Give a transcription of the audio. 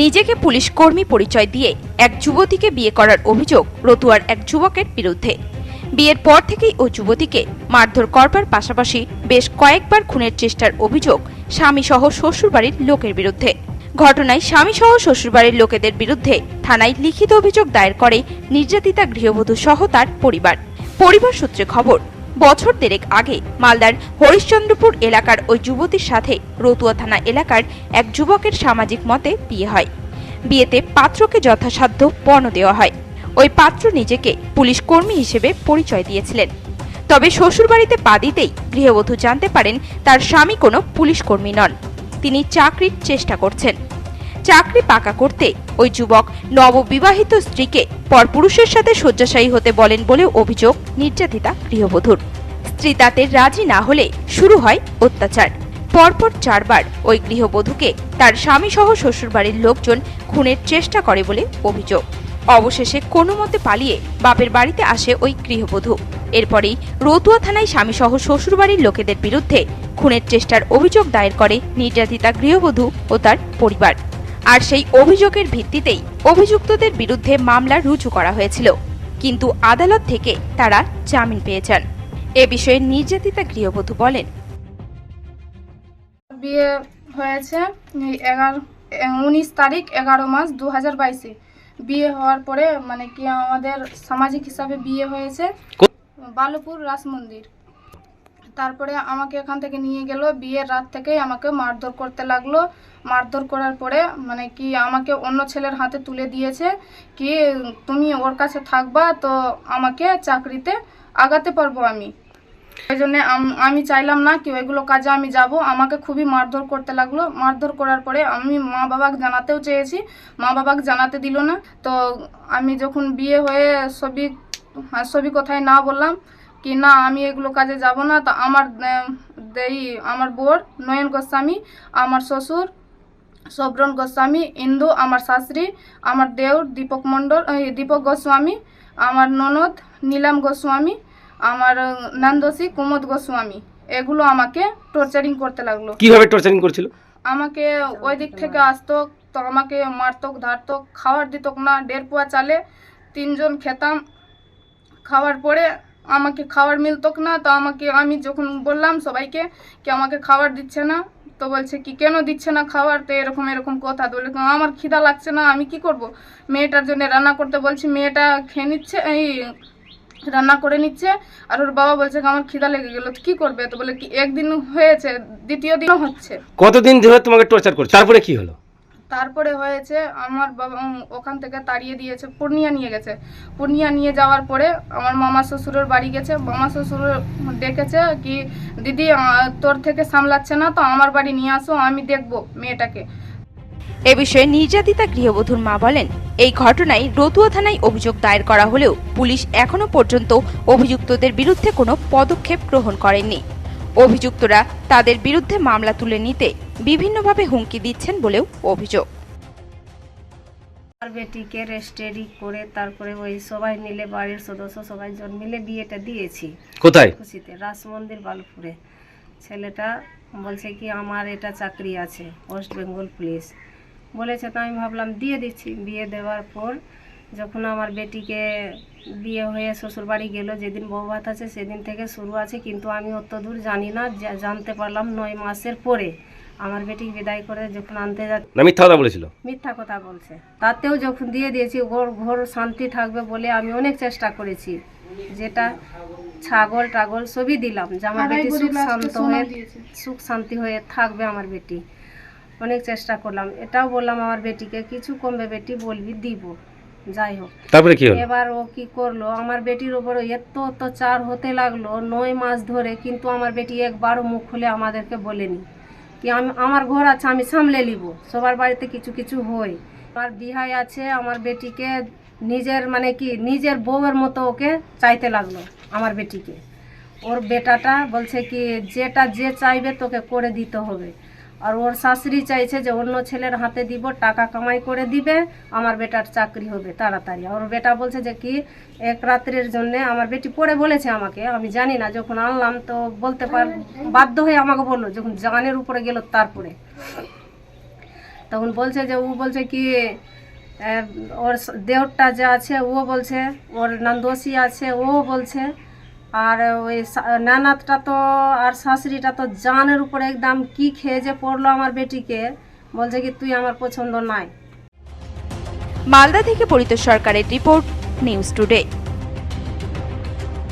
নিজেকে পুলিশ কর্মী পরিচয় দিয়ে এক যুবতীকে বিয়ে করার অভিযোগ রতুয়ার এক যুবকের বিরুদ্ধে। বিয়ের পর থেকেই ওই যুবতীকে মারধর করবার পাশাপাশি বেশ কয়েকবার খুনের চেষ্টার অভিযোগ স্বামীসহ শ্বশুরবাড়ির লোকের বিরুদ্ধে। ঘটনায় স্বামীসহ শ্বশুরবাড়ির লোকেদের বিরুদ্ধে থানায় লিখিত অভিযোগ দায়ের করে নির্যাতিতা গৃহবধূ সহ তার পরিবার। পরিবার সূত্রে খবর বছর দেড়েক আগে মালদার হরিশ্চন্দ্রপুর এলাকার ওই যুবতীর সাথে রতুয়া থানা এলাকার এক যুবকের সামাজিক মতে বিয়ে হয়। বিয়েতে পাত্রকে যথাসাধ্য পণ দেওয়া হয়। ওই পাত্র নিজেকে পুলিশ কর্মী হিসেবে পরিচয় দিয়েছিলেন। তবে শ্বশুরবাড়িতে পা দিতেই গৃহবধূ জানতে পারেন তার স্বামী কোনো পুলিশ কর্মী নন। তিনি চাকরির চেষ্টা করছেন। চাকরি পাকা করতে ওই যুবক নববিবাহিত স্ত্রীকে পরপুরুষের সাথে শয্যাশায়ী হতে বলেন বলে অভিযোগ নির্যাতিতা গৃহবধূর। স্ত্রী তাতে রাজি না হলে শুরু হয় অত্যাচার। পরপর চারবার ওই গৃহবধূকে তার স্বামী সহ শ্বশুরবাড়ির লোকজন খুনের চেষ্টা করে বলে অভিযোগ। অবশেষে কোনো মতে পালিয়ে বাপের বাড়িতে আসে ওই গৃহবধূ। এরপরেই রতুয়া থানায় স্বামীসহ শ্বশুরবাড়ির লোকেদের বিরুদ্ধে খুনের চেষ্টার অভিযোগ দায়ের করে নির্যাতিতা গৃহবধূ ও তার পরিবার। আর সেই অভিযোগের ভিত্তিতেই অভিযুক্তদের বিরুদ্ধে মামলা রুজু করা হয়েছিল। কিন্তু আদালত থেকে তারা জামিন পেয়েছেন। এ বিষয়ে নির্যাতিতা গৃহবধূ বলেন। বিয়ে হয়েছে এগারো উনিশ তারিখ এগারো মাস দু হাজার বাইশে। বিয়ে হওয়ার পরে মানে কি আমাদের সামাজিক হিসাবে বিয়ে হয়েছে? বালুপুর রাস মন্দির। তারপরে আমাকে এখান থেকে নিয়ে গেল, বিয়ের রাত থেকেই আমাকে মারধর করতে লাগল। মারধর করার পরে মানে কি আমাকে অন্য ছেলের হাতে তুলে দিয়েছে কি, তুমি ওর কাছে থাকবা, তো আমাকে চাকরিতে আগাতে পারব আমি। ওই জন্য আমি চাইলাম না কি ওইগুলো কাজে আমি যাব। আমাকে খুবই মারধর করতে লাগল। মারধর করার পরে আমি মা বাবাকে জানাতেও চেয়েছি। মা বাবাকে জানাতে দিল না। তো আমি যখন বিয়ে হয়ে ছবি ছবি কোথায় না বললাম কি না আমি এগুলো কাজে যাব না। তো আমার এই আমার বোর নয়ন গোস্বামী আমার শ্বশুর সব্রন গোস্বামী ইন্দু আমার শাশুড়ি আমার দেউর দীপক মণ্ডল দীপক গোস্বামী আমার ননদ নীলাম গোস্বামী আমার আহ, নন্দোষী কুমদ গোস্বামী। এগুলো আমাকে টর্চারিং করতে লাগল। কীভাবে টর্চারিং করছিল? আমাকে ওই দিক থেকে আসতো তো আমাকে মারতক ধারতক খাওয়ার দিত না দেড় পোয়া চালে তিনজন খেতাম। খাওয়ার পরে আমাকে খাবার মিলত না, তো আমাকে, আমি যখন বললাম সবাইকে কি আমাকে খাবার দিচ্ছে না, তো বলছে কি, কেন দিচ্ছে না খাবার? তো এরকম এরকম কথা বলে আমার খিদা লাগছে না, আমি কি করব? মেয়েটার জন্য রান্না করতে বলছি, মেয়েটা খেয়ে নিচ্ছে, এই রান্না করে নিচ্ছে, আর ওর বাবা বলছে আমার খিদা লেগে গেল কি করবে? তো বলে কি, একদিন হয়েছে, দ্বিতীয় দিনও হচ্ছে। কতদিন ধরে তোমাকে টর্চার করছে? তারপরে কি হলো? তারপরে হয়েছে আমার বাবা ওখান থেকে তাড়িয়ে দিয়েছে, পূর্ণিয়া নিয়ে গেছে। পূর্ণিয়া নিয়ে যাওয়ার পরে আমার মামা শ্বশুরের বাড়ি গেছে। মামা শ্বশুর ডেকেছে কি, দিদি তোর থেকে সামলাচ্ছে না তো আমার বাড়ি নিয়ে আসো, আমি দেখব মেয়েটাকে। এ বিষয়ে নির্যাতিতা গৃহবধূর মা বলেন, এই ঘটনায় রতুয়া থানায় অভিযোগ দায়ের করা হলেও পুলিশ এখনও পর্যন্ত অভিযুক্তদের বিরুদ্ধে কোনো পদক্ষেপ গ্রহণ করেননি অভিযুক্তরা তাদের বিরুদ্ধে মামলা তুলে নিতে বিভিন্নভাবে হুমকি দিচ্ছেন বলেও অভিযোগ। আমার বেটিকে রেস্টেডি করে তারপরে ওই সবাই মিলে বাড়ির সদস্য সবাই জন মিলে বিয়েটা দিয়েছি। কোথায়? খুশিতে রাস মন্দির বালুপুরে। ছেলেটা বলছে কি আমার এটা চাকরি আছে ওয়েস্ট বেঙ্গল পুলিশ। বলেছে তো আমি ভাবলাম দিয়ে দিচ্ছি। বিয়ে দেওয়ার পর যখন আমার বেটিকে বিয়ে হয়ে শ্বশুর বাড়ি গেল যেদিন বউ ভাত আছে সেদিন থেকে শুরু আছে কিন্তু আমি অত দূর জানি না জানতে পারলাম নয় মাসের পরে। আমার বেটিকে বিদায় করে যখন আনতে যা না মিথ্যা কথা বলেছিল? মিথ্যা কথা বলছে। তাতেও যখন দিয়ে দিয়েছি ঘর ঘর শান্তি থাকবে বলে আমি অনেক চেষ্টা করেছি। যেটা ছাগল টাগল সবই দিলাম যে আমার বেটি সুখ শান্ত হয়ে সুখ শান্তি হয়ে থাকবে আমার বেটি। অনেক চেষ্টা করলাম। এটাও বললাম আমার বেটিকে কিছু কমবে বেটি বলবি দিব। যাই হোক। তারপরে কি হলো? এবার ও কি করল? আমার বেটির উপর এত অত্যাচার হতে লাগল নয় মাস ধরে কিন্তু আমার বেটি একবারও মুখ খুলে আমাদেরকে বলেনি। কি আমি, আমার ঘর আছে, আমি সামলে নিব। সবার বাড়িতে কিছু কিছু হই আর বিহাই আছে, আমার বেটিকে নিজের মানে কি, নিজের বউয়ের মতো ওকে চাইতে লাগল, আমার বেটিকে। ওর বেটাটা বলছে কি, যেটা যে চাইবে তোকে করে দিতে হবে। আর ওর শাশুড়ি চাইছে যে অন্য ছেলের হাতে দিব, টাকা কামাই করে দিবে, আমার বেটার চাকরি হবে, তাড়াতাড়ি। আর বেটা বলছে যে কি, এক রাত্রের জন্য আমার বেটি পড়ে বলেছে আমাকে, আমি জানি না, যখন আনলাম তো বলতে পার, বাধ্য হয়ে আমাকে বলল, যখন জানের উপরে গেল তারপরে। তখন বলছে যে, ও বলছে কি ওর দেওরটা যে আছে, ও বলছে, ওর নন্দোসি আছে, ও বলছে আর ওই নানাতটা তো আর শাশুড়িটা তো জানের উপরে একদম কি খেয়ে যে পড়ল আমার বেটিকে, বলছে কি তুই আমার পছন্দ নাই। মালদা থেকে পরিত সরকারের রিপোর্ট নিউজ টুডে।